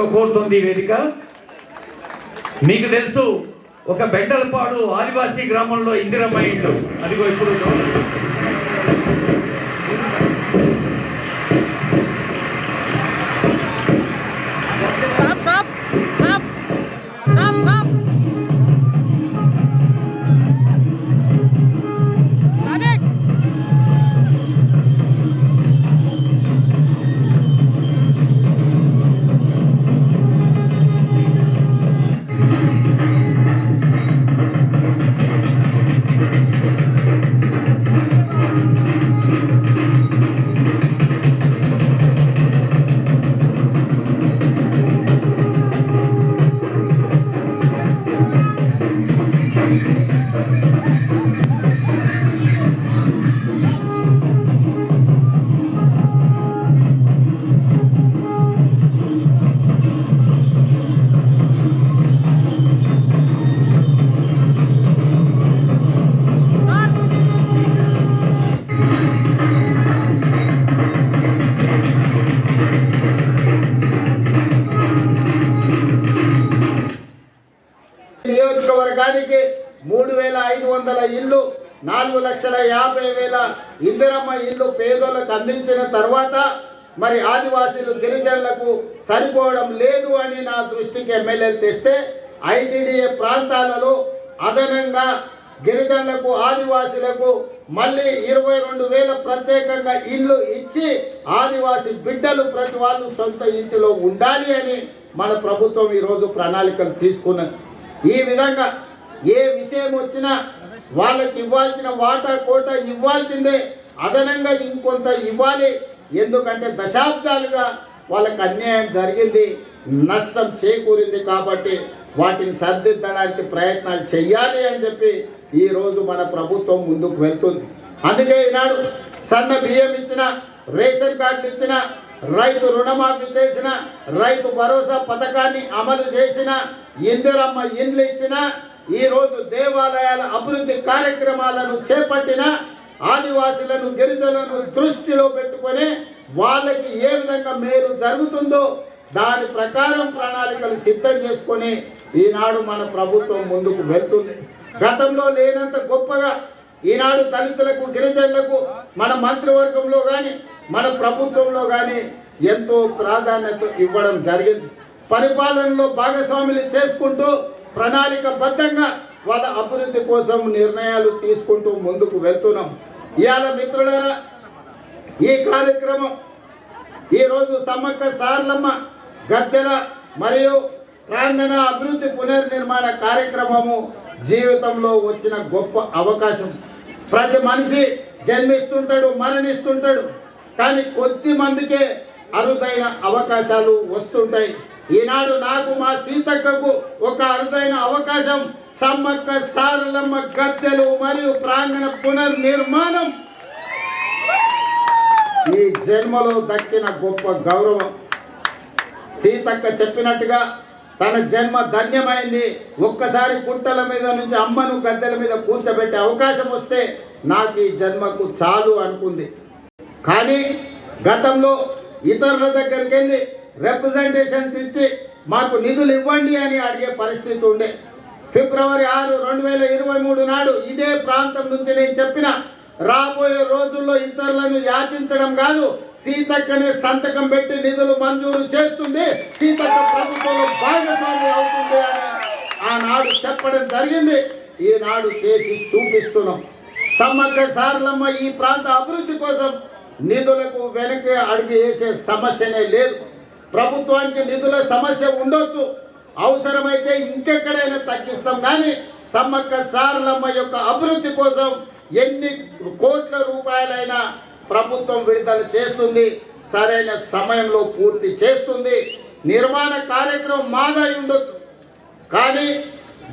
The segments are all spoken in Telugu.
కోరుతుంది వేదిక. మీకు తెలుసు ఒక బెండలపాడు ఆదివాసీ గ్రామంలో ఇందిరమ్మ ఇల్లు. అదిగో ఇప్పుడు ఇల్లు నాలుగు లక్షల యాభై వేల ఇందిరమ్మ ఇల్లు పేదోళ్ళకు అందించిన తర్వాత మరి ఆదివాసీలు గిరిజనులకు సరిపోవడం లేదు అని నా దృష్టికి ఎమ్మెల్యేలు తెస్తే ఐటీడీఏ ప్రాంతాలలో అదనంగా గిరిజనులకు ఆదివాసీలకు మళ్ళీ ఇరవై రెండు వేల ప్రత్యేకంగా ఇల్లు ఇచ్చి ఆదివాసీ బిడ్డలు ప్రతి వాళ్ళు సొంత ఇంటిలో ఉండాలి అని మన ప్రభుత్వం ఈరోజు ప్రణాళికలు తీసుకున్నది. ఈ విధంగా ఏ విషయం వచ్చినా వాళ్ళకి ఇవ్వాల్సిన వాటా కోట ఇవ్వాల్సిందే. అదనంగా ఇంకొంత ఇవ్వాలి. ఎందుకంటే దశాబ్దాలుగా వాళ్ళకి అన్యాయం జరిగింది నష్టం చేకూరింది కాబట్టి వాటిని సర్దిద్దడానికి ప్రయత్నాలు చేయాలి అని చెప్పి ఈరోజు మన ప్రభుత్వం ముందుకు వెళ్తుంది. అందుకే ఈనాడు సన్న బియ్యం ఇచ్చిన రేషన్ కార్డులు ఇచ్చిన రైతు రుణమాఫీ చేసిన రైతు భరోసా పథకాన్ని అమలు చేసిన ఇందిరమ్మ ఇండ్లు ఇచ్చిన ఈరోజు దేవాలయాల అభివృద్ధి కార్యక్రమాలను చేపట్టిన ఆదివాసులను గిరిజనులను దృష్టిలో పెట్టుకొని వాళ్ళకి ఏ విధంగా మేలు జరుగుతుందో దాని ప్రకారం ప్రణాళికలు సిద్ధం చేసుకొని ఈనాడు మన ప్రభుత్వం ముందుకు వెళ్తుంది. గతంలో లేనంత గొప్పగా ఈనాడు దళితులకు గిరిజనులకు మన మంత్రివర్గంలో కానీ మన ప్రభుత్వంలో కానీ ఎంతో ప్రాధాన్యత ఇవ్వడం జరిగింది. పరిపాలనలో భాగస్వాములు చేసుకుంటూ ప్రణాళికబద్ధంగా వాళ్ళ అభివృద్ధి కోసం నిర్ణయాలు తీసుకుంటూ ముందుకు వెళ్తున్నాం. ఇవాళ మిత్రులారా ఈ కార్యక్రమం ఈరోజు సమ్మక్క సార్లమ్మ గద్దెల మరియు ప్రాంగణ అభివృద్ధి పునర్నిర్మాణ కార్యక్రమము జీవితంలో వచ్చిన గొప్ప అవకాశం. ప్రతి మనిషి జన్మిస్తుంటాడు మరణిస్తుంటాడు. కానీ కొద్ది మందికే అరుదైన అవకాశాలు వస్తుంటాయి. ఈనాడు నాకు మా సీతక్కకు ఒక అరుదైన అవకాశం. సమ్మక్క సారలమ్మ గద్దెలు మరియు ప్రాంగణ పునర్నిర్మాణం. ఈ జన్మలో దక్కిన గొప్ప గౌరవం. సీతక్క చెప్పినట్టుగా తన జన్మ ధన్యమైంది. ఒక్కసారి పుట్టల మీద నుంచి అమ్మను గద్దెల మీద కూర్చోబెట్టే అవకాశం వస్తే నాకు ఈ జన్మకు చాలు అనుకుంది. కానీ గతంలో ఇతరుల దగ్గరికి వెళ్ళి రిప్రజెంటేషన్స్ ఇచ్చి మాకు నిధులు ఇవ్వండి అని అడిగే పరిస్థితి ఉండే. ఫిబ్రవరి ఆరు రెండు వేల ఇరవై మూడు నాడు ఇదే ప్రాంతం నుంచి నేను చెప్పిన రాబోయే రోజుల్లో ఇతరులను యాచించడం కాదు సీతక్కనే సంతకం పెట్టి నిధులు మంజూరు చేస్తుంది సీతక్క ప్రభుత్వంలో భాగస్వామి అవుతుంది అని ఆనాడు చెప్పడం జరిగింది. ఈనాడు చేసి చూపిస్తున్నాం. సమ్మక్క సారలమ్మ ఈ ప్రాంత అభివృద్ధి కోసం నిధులకు వెనక్కి అడిగి వేసే సమస్యనే లేదు. ప్రభుత్వానికి నిధుల సమస్య ఉండొచ్చు. అవసరమైతే ఇంకెక్కడైనా తగ్గిస్తాం. కానీ సమ్మక్క సారలమ్మ యొక్క అభివృద్ధి కోసం ఎన్ని కోట్ల రూపాయలైనా ప్రభుత్వం విడుదల చేస్తుంది. సరైన సమయంలో పూర్తి చేస్తుంది. నిర్మాణ కార్యక్రమం మాదై ఉండొచ్చు. కానీ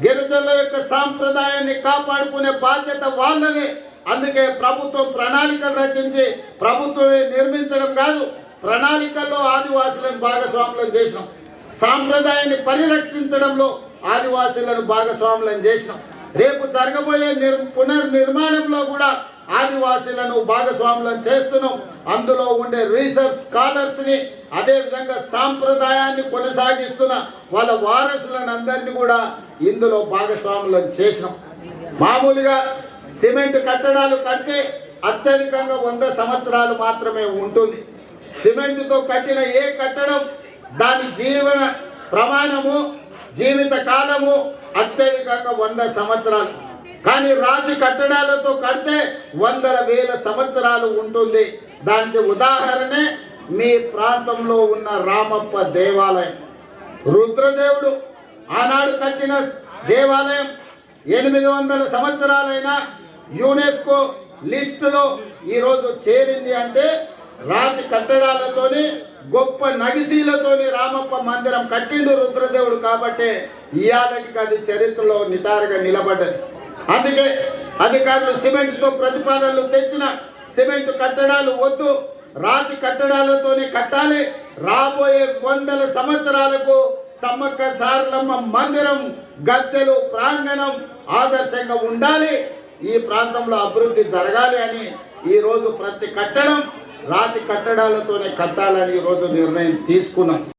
గిరిజనుల యొక్క సాంప్రదాయాన్ని కాపాడుకునే బాధ్యత వాళ్ళదే. అందుకే ప్రభుత్వం ప్రణాళికలు రచించి ప్రభుత్వమే నిర్మించడం కాదు. ప్రణాళికల్లో ఆదివాసులను భాగస్వాములను చేసినాం. సాంప్రదాయాన్ని పరిరక్షించడంలో ఆదివాసులను భాగస్వాములను చేసినాం. రేపు జరగబోయే నిర్ పునర్నిర్మాణంలో కూడా ఆదివాసులను భాగస్వాములను చేస్తున్నాం. అందులో ఉండే రీసెర్చ్ స్కాలర్స్ని అదేవిధంగా సాంప్రదాయాన్ని కొనసాగిస్తున్న వాళ్ళ వారసులను అందరినీ కూడా ఇందులో భాగస్వాములను చేసినాం. మామూలుగా సిమెంట్ కట్టడాలు కంటే అత్యధికంగా వంద సంవత్సరాలు మాత్రమే ఉంటుంది. సిమెంట్తో కట్టిన ఏ కట్టడం దాని జీవన ప్రమాణము జీవిత కాలము అత్యధికంగా వంద సంవత్సరాలు. కానీ రాతి కట్టడాలతో కడితే వందల వేల సంవత్సరాలు ఉంటుంది. దానికి ఉదాహరణే మీ ప్రాంతంలో ఉన్న రామప్ప దేవాలయం. రుద్రదేవుడు ఆనాడు కట్టిన దేవాలయం ఎనిమిది వందల సంవత్సరాలైన యునెస్కో లిస్టులో ఈరోజు చేరింది అంటే రాతి కట్టడాలతోని గొప్ప నగిసీలతోని రామప్ప మందిరం కట్టిండు రుద్రదేవుడు కాబట్టి ఇయాలకి అది చరిత్రలో నిటారుగా నిలబడ్డది. అందుకే అధికారులు సిమెంట్తో ప్రతిపాదనలు తెచ్చిన సిమెంట్ కట్టడాలు వద్దు. రాతి కట్టడాలతోనే కట్టాలి. రాబోయే వందల సంవత్సరాలకు సమ్మక్క సారలమ్మ మందిరం గద్దెలు ప్రాంగణం ఆదర్శంగా ఉండాలి. ఈ ప్రాంతంలో అభివృద్ధి జరగాలి అని ఈ రోజు ప్రతి కట్టడం రాతి కట్టడాలతోనే కట్టాలని ఈరోజు నిర్ణయం తీసుకున్నాం.